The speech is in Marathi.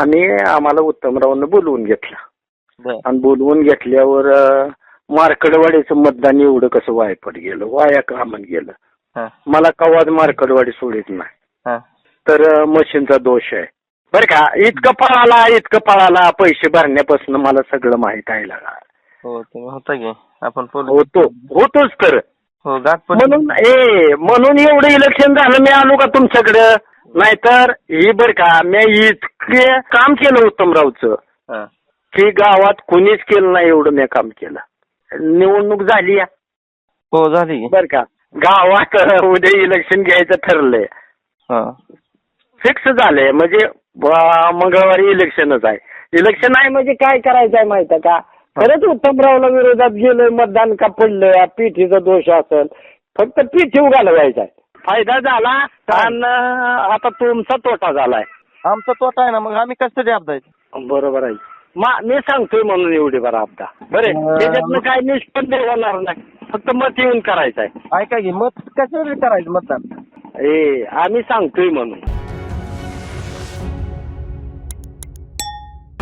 आणि आम्हाला उत्तमरावनं बोलवून घेतलं. आणि बोलवून घेतल्यावर मार्कडवाडीचं मतदान एवढं कसं वायपट गेलं वाया कामत गेलं. मला कवाच मार्कडवाडी सोडित नाही. तर मशीनचा दोष आहे. बरं का इतकं पळाला इतकं पळाला पैसे भरण्यापासून मला सगळं माहीत आहे लागा हो तुम्ही होता की आपण होतो होतोच तर. हो म्हणून ए म्हणून एवढं इलेक्शन झालं मी आलो का तुमच्याकडं? नाहीतर ही बरं का मी इतके काम केलं उत्तमरावचं हा. की गावात कोणीच केलं नाही एवढं मी काम केलं. निवडणूक झाली या. हो झाली. बर का. गावात उद्या इलेक्शन घ्यायचं ठरलंय. हा. फिक्स झालंय. म्हणजे मंगळवारी इलेक्शनच आहे. इलेक्शन आहे म्हणजे काय करायचं आहे माहिती का? खरंच उत्तमरावला विरोधात गेलं मतदान का पडलं पीठीचा दोष असेल. फक्त पीठी घालवायचा आहे फायदा झाला. आणि आता तुमचा तोटा झालाय. आमचा तोटा आहे ना मग आम्ही कशासाठी अपदायचं बरोबर आहे. मा मी सांगतोय म्हणून एवढी बरं आपदा. बरे अं, त्याच्यातनं काय निष्पन्न होणार नाही. फक्त मत येऊन करायचं आहे ऐका की मत कशासाठी करायचं मतदान? ए आम्ही सांगतोय म्हणून.